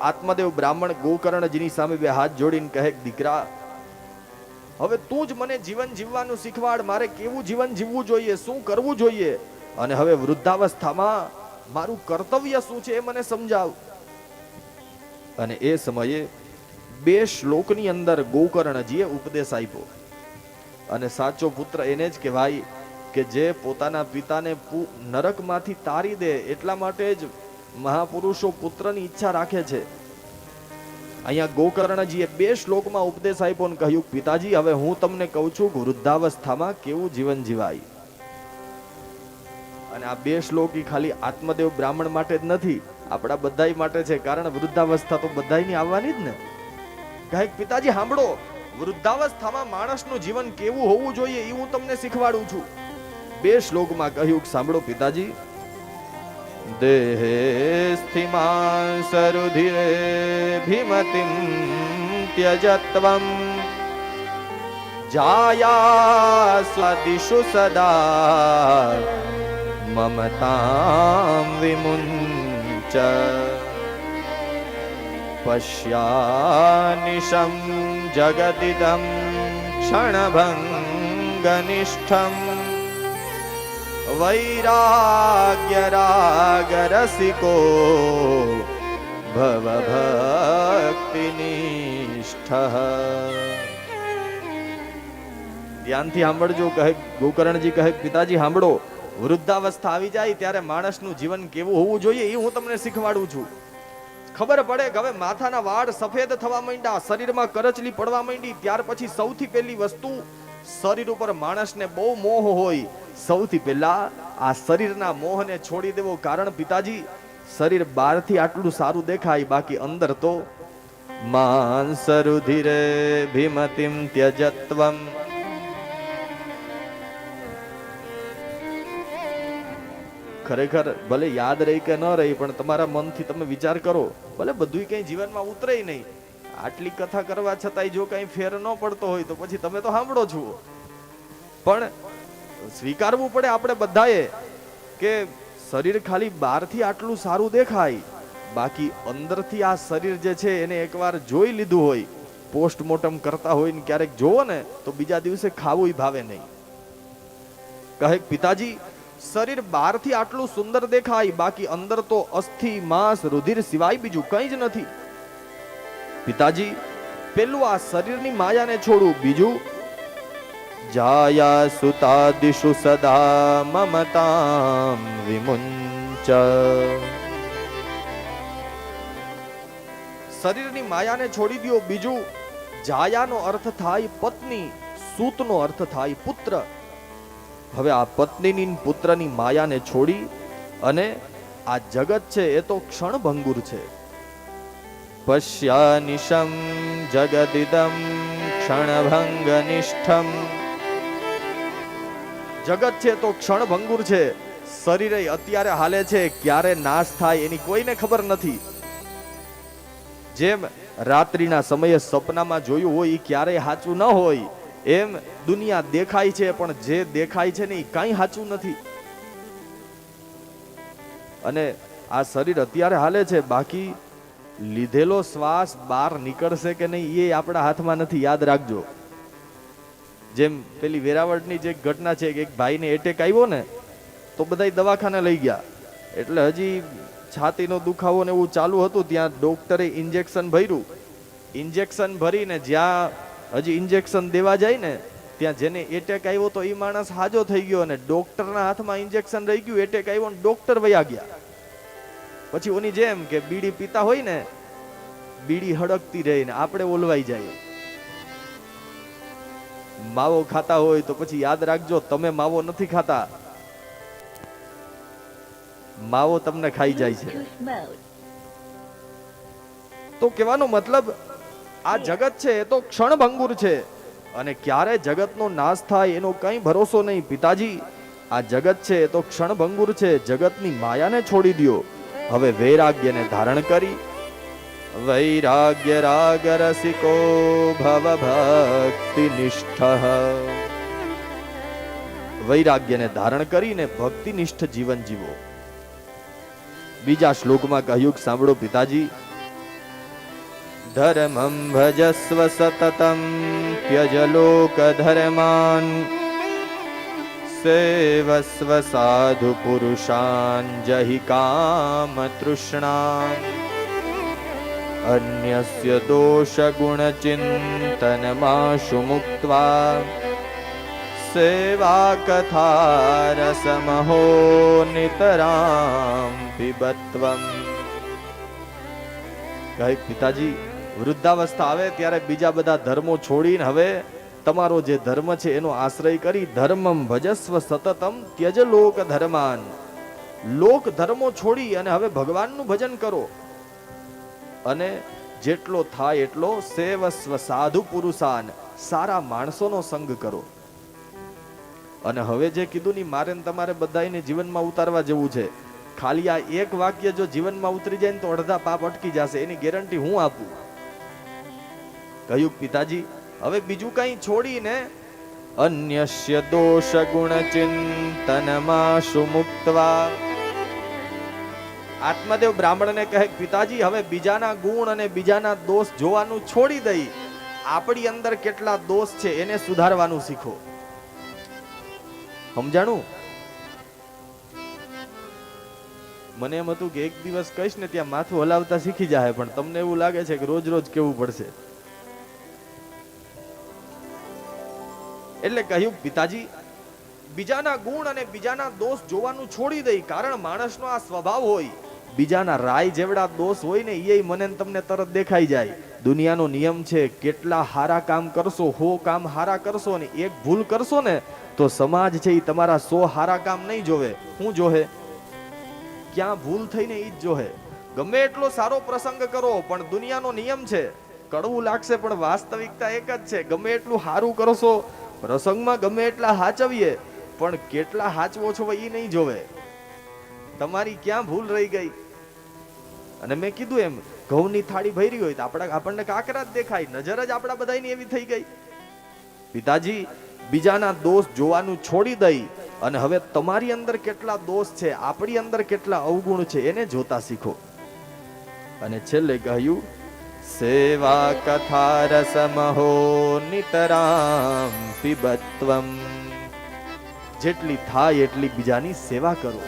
આત્મદેવ બ્રાહ્મણ ગોકર્ણજીની સામે બે હાથ જોડીને કહે, દીકરા, હવે તું જ મને જીવન જીવવાનું શીખવાડ. મારે કેવું જીવન જીવવું જોઈએ? શું કરવું જોઈએ? અને હવે વૃદ્ધાવસ્થામાં મારું કર્તવ્ય શું છે એ મને સમજાવ. અને એ સમયે બે શ્લોકની અંદર ગોકર્ણજીએ ઉપદેશ આપ્યો. અને સાચો પુત્ર એને જ કહેવાય કે જે પોતાના પિતાને નરકમાંથી તારી દે એટલા માટે જ મહાપુરુષો પુત્રની ઈચ્છા રાખે છે. અહીંયા ગોકર્ણજીએ બે શ્લોકમાં ઉપદેશ આપ્યો અને કહ્યું, પિતાજી, હવે હું તમને કહું છું, વૃદ્ધાવસ્થામાં કેવું જીવન જીવાય? અને આ બે શ્લોક ખાલી આત્મદેવ બ્રાહ્મણ માટે જ નથી, આપણા બધાય માટે છે, કારણ વૃદ્ધાવસ્થા તો બધાયની આવવાની જ ને. ગાયક, પિતાજી, સાંભળો, વૃદ્ધાવસ્થામાં માણસનું જીવન કેવું હોવું જોઈએ એ હું તમને શીખવાડું છું. બે શ્લોકમાં કહ્યું, સાંભળો, પિતાજી देहे स्थिमान् सरुधिरे भीमतिं त्यजत्वम् जाया स्वदिषु सदा ममतां विमुञ्च। पश्यानिशं जगदिदं क्षणभङ्गनिष्ठम्। વૈરાગ્ય રાગ રસિકો ભવ ભક્તિનિષ્ઠ ધ્યાનથી સાંભળજો, કહે ગોકર્ણજી, કહે પિતાજી, સાંભળો, વૃદ્ધાવસ્થા આવી જાય ત્યારે માણસનું જીવન કેવું હોવું જોઈએ એ હું તમને શીખવાડું છું. ખબર પડે કે હવે માથાના વાળ સફેદ થવા માંડ્યા, શરીરમાં કરચલી પડવા માંડી, ત્યાર પછી સૌથી પહેલી વસ્તુ શરીર ઉપર માણસને બહુ મોહ હોય. સૌથી પહેલા આ શરીરના મોહને છોડી દેવો કારણ પિતાજી, શરીર બહારથી આટલું સારું દેખાય, બાકી અંદર તો માંસ રુધિરે ભીમતિમ ત્યજત્વમ. ખરેખર ભલે યાદ રહી કે ન રહી, પણ તમારા મનથી તમે વિચાર કરો, ભલે બધું કંઈ જીવનમાં ઉતરે નહીં આટલી કથા કરવા છતાંય જો કંઈ ફેર ન પડતો હોય તો પછી તમે તો સાંભળો છો. પણ સ્વીકારવું પડે આપણે બધાએ કે શરીર ખાલી બહારથી આટલું સારું દેખાય, બાકી અંદરથી આ શરીર જે છે એને એકવાર જોઈ લીધું હોય, પોસ્ટમોર્ટમ કરતા હોય ને ક્યારેક જોવો ને, તો બીજા દિવસે ખાવું ભાવે નહીં. કહે, પિતાજી, શરીર બહારથી આટલું સુંદર દેખાય, બાકી અંદર તો અસ્થિ, માંસ, રુધિર સિવાય બીજું કંઈ જ નથી. પિતાજી, પેલું આ શરીરની માયાને છોડું, બીજું? જાયા સુતાદિષુ સદા મમતામ વિમુંચ. શરીરની માયાને છોડી દો બીજું? જાયાનો અર્થ થાય પત્ની, સૂતનો અર્થ થાય પુત્ર. હવે આ પત્નીની પુત્રની માયાને છોડી અને આ જગત છે એ તો ક્ષણભંગુર છે. પશ્યાનિશમ જગદિદમ ક્ષણભંગનિષ્ઠમ જગત છે તો ક્ષણભંગુર છે શરીરે અત્યારે હાલે છે ક્યારે નાશ થાય એની કોઈને ખબર નથી જેમ રાત્રિના સમયે સપનામાં જોયું હોય એ ક્યારેય સાચું ન હોય એમ દુનિયા દેખાય છે પણ જે દેખાય છે ને એ કાંઈ સાચું નથી અને આ શરીર અત્યારે હાલે છે બાકી લીધેલો શ્વાસ બહાર નીકળશે કે નહીં, એ આપણા હાથમાં નથી, યાદ રાખજો. જેમ પેલી વેરાવળની જે ઘટના છે કે એક ભાઈને એટેક આવ્યો ને, તો બધા દવાખાને લઈ ગયા. એટલે હજી છાતીનો દુખાવો ને એવું ચાલુ હતું, ત્યાં ડોક્ટરે ઇન્જેક્શન ભર્યું. ઇન્જેક્શન ભરીને જ્યાં હજી ઇન્જેક્શન દેવા જાય ને, ત્યાં જેને એટેક આવ્યો તો એ માણસ હાજો થઈ ગયો અને ડોક્ટરના હાથમાં ઇન્જેક્શન રહી ગયું એટેક આવ્યો ને ડોક્ટર વયા ગયા. પછી ઓની જેમ કે બીડી પીતા હોય ને, બીડી હડકતી રહે ને આપણે ઓલવાઈ જાય. માવો ખાતા હોય તો પછી યાદ રાખજો, તમે માવો નથી ખાતા. માવો તમને ખાઈ જાય છે. તો કહેવાનો મતલબ, આ જગત છે, એ તો ક્ષણભંગુર છે. અને ક્યારે જગતનો નાશ થાય એનો કંઈ ભરોસો નહીં. પિતાજી, આ જગત છે, એ તો ક્ષણભંગુર છે. જગતની માયાને છોડી દ્યો. હવે વૈરાગ્યને ધારણ કરી વૈરાગ્ય રાગ રસિકો ભવ ભક્તિ નિષ્ઠ વૈરાગ્યને ધારણ કરીને ભક્તિનિષ્ઠ જીવન જીવો. બીજા શ્લોકમાં કહ્યું કે સાંભળો પિતાજી, ધર્મમ ભજસ્વ સતતમ ત્યજ લોકધર્માન સેવસ્વ સાધુ પુરુષાન જહિ કામ તૃષ્ણા અન્યસ્ય દોષ ગુણ ચિંતનમાશુ મુક્ત્વા સેવા કથા રસમહો નિતરામ પિબત્વમ કહે પિતાજી વૃદ્ધાવસ્થા આવે ત્યારે બીજા બધા ધર્મો છોડીને હવે તમારો જે ધર્મ છે એનો આશ્રય કરી ધર્મમ ભજસ્વ સતતમ ત્યજ લોક ધર્માન. લોક ધર્મો છોડી અને હવે ભગવાનનું ભજન કરો. અને જેટલો થાય એટલો સેવસ્વ સાધુ પુરુષાન, સારા માણસોનો સંગ કરો. અને હવે જે કીધું ની મારે તમારે બધાને જીવનમાં ઉતારવા જેવું છે. ખાલી આ એક વાક્ય જો જીવનમાં ઉતરી જાય ને તો અડધા પાપ અટકી જશે, એની ગેરંટી હું આપું. કહ્યું પિતાજી હવે બીજું કઈ છોડીને અન્યસ્ય દોષ ગુણ ચિંતનમાં સુમુક્તવા. આત્મદેવ બ્રાહ્મણને કહે, પિતાજી, હવે બીજાના ગુણ અને બીજાના દોષ જોવાનું છોડી દઈ. આપણી અંદર કેટલા દોષ છે એને સુધારવાનું શીખો. સમજાણું? મને એમ હતું કે એક દિવસ કહીશ ને, ત્યાં માથું હલાવતા શીખી જાય પણ તમને એવું લાગે છે કે રોજ રોજ કેવું પડશે. એટલે કહ્યું, પિતાજી, બીજાના ગુણ અને બીજાના દોષ જોવાનું છોડી દઈ, કારણ માણસનો આ સ્વભાવ હોય. બીજાના રાય જેવડા દોષ હોય ને એ મને તમને તરત દેખાઈ જાય. દુનિયાનો નિયમ છે, કેટલા હારા કામ કરશો, હો કામ હારા કરશો ને, એક ભૂલ કરશો ને, તો સમાજ છે એ તમારા સો હારા કામ નહીં જોવે. હું જોહે? ક્યાં ભૂલ થઈને એ જ જોહે? ગમે એટલો સારો પ્રસંગ કરો, પણ દુનિયાનો નિયમ છે. કડવું લાગશે, પણ વાસ્તવિકતા એક જ છે. ગમે એટલું સારું કરશો પ્રસંગમાં ગમે એટલા હાચવીએ, પણ કેટલા હાચવો છો એ નહીં જોવે. તમારી ક્યાં ભૂલ રહી ગઈ? અને મેં કીધું એમ, ઘઉંની થાળી ભરી હોય તો આપણા, આપણને કાકરા જ દેખાય, નજર જ આપણા બધાની એવી થઈ ગઈ. પિતાજી, બીજાના દોષ જોવાનું છોડી દઈ, અને હવે તમારી અંદર કેટલા દોષ છે, આપણી અંદર કેટલા અવગુણ છે, એને જોતા શીખો. અને છેલ્લે કહ્યું સેવા કથા રસમહો નિતરામ પિબત્વમ. જેટલી થાય એટલી બીજાની સેવા કરો.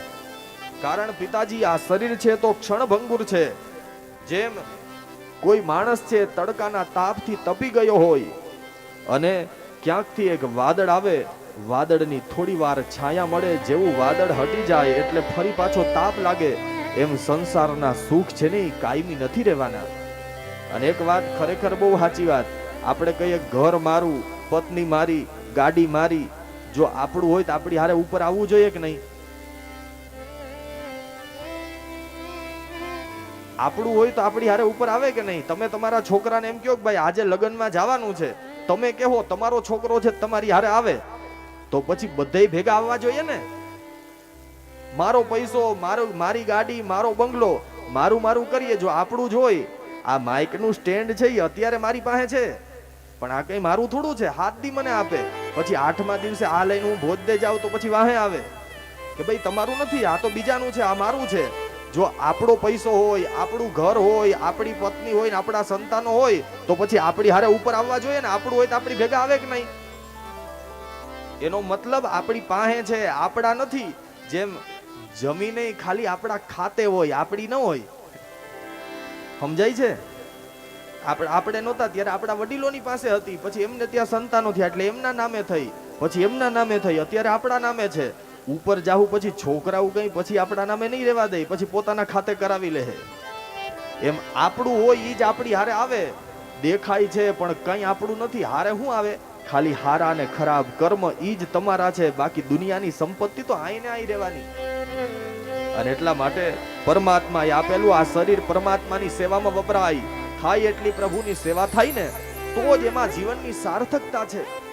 કારણ પિતાજી, આ શરીર છે તો ક્ષણભંગુર છે. જેમ કોઈ માણસ છે તડકાના તાપથી તપી ગયો હોય અને ક્યાંકથી એક વાદળ આવે, વાદળની થોડી વાર છાયા મળે જેવું વાદળ હટી જાય એટલે ફરી પાછો તાપ લાગે. એમ સંસારના સુખ છે ને કાયમી નથી રહેવાના. અને એક વાત ખરેખર બહુ સાચી વાત. આપણે કહીએ ઘર મારું, પત્ની મારી, ગાડી મારી, જો આપણું હોય તો આપણી હારે ઉપર આવવું જોઈએ કે નહીં? આપણું હોય તો આપણી હારે ઉપર આવે કે નહીં? તમે તમારા છોકરાને એમ કહો કે ભાઈ, આજે લગ્નમાં જવાનું છે. તમે કહો તમારો છોકરો છે, તમારી હારે આવે. તો પછી બધાય ભેગા આવવા જોઈએ ને? મારો પૈસો, મારો, મારી ગાડી, મારો બંગલો, મારું મારું કરીએ. જો આપણું જ હોય આ માઇકનું સ્ટેન્ડ છે, એ અત્યારે મારી પાસે છે. પણ આ કઈ મારું થોડું છે, હાથ દી મને આપે. પછી આઠમા દિવસે આ લઈને હું ભોજ જાઉં તો પછી વાહે આવે. કે ભાઈ, તમારું નથી, આ તો બીજાનું છે, આ મારું છે. જો આપણો પૈસો હોય, આપણું ઘર હોય, આપણી પત્ની હોય ને આપણા સંતાનો હોય, તો પછી આપણી હારે ઉપર આવવા જોઈએ ને, આપણું હોય તો આપણી ભેગા આવે કે નહીં? એનો મતલબ આપણી પાસે છે, આપણા નથી. જેમ જમીને ખાલી આપણા ખાતે હોય, આપણી ન હોય સમજાય છે? આપણે આપણે નહોતા ત્યારે આપણા વડીલોની પાસે હતી, પછી એમને ત્યાં સંતાનો થયા એટલે એમના નામે થઈ, પછી એમના નામે થઈ, અત્યારે આપણા નામે છે. ઉપર જાવું પછી છોકરાઓ કઈ, પછી આપણા નામે નહીં રહેવા દે, પછી પોતાના ખાતે કરાવી લે એમ આપણું હોય એ જ આપણી હારે આવે. દેખાય છે, પણ કઈ આપણું નથી. હારે શું આવે? ખાલી હારા અને ખરાબ કર્મ, ઈ જ તમારા છે. બાકી દુનિયાની સંપત્તિ તો આઈને આઈ રહેવાની. અને એટલા માટે પરમાત્માએ આપેલું આ શરીર પરમાત્માની સેવામાં વપરાય. થાય એટલી પ્રભુની સેવા થાય ને, તો જ એમાં જીવનની સાર્થકતા છે.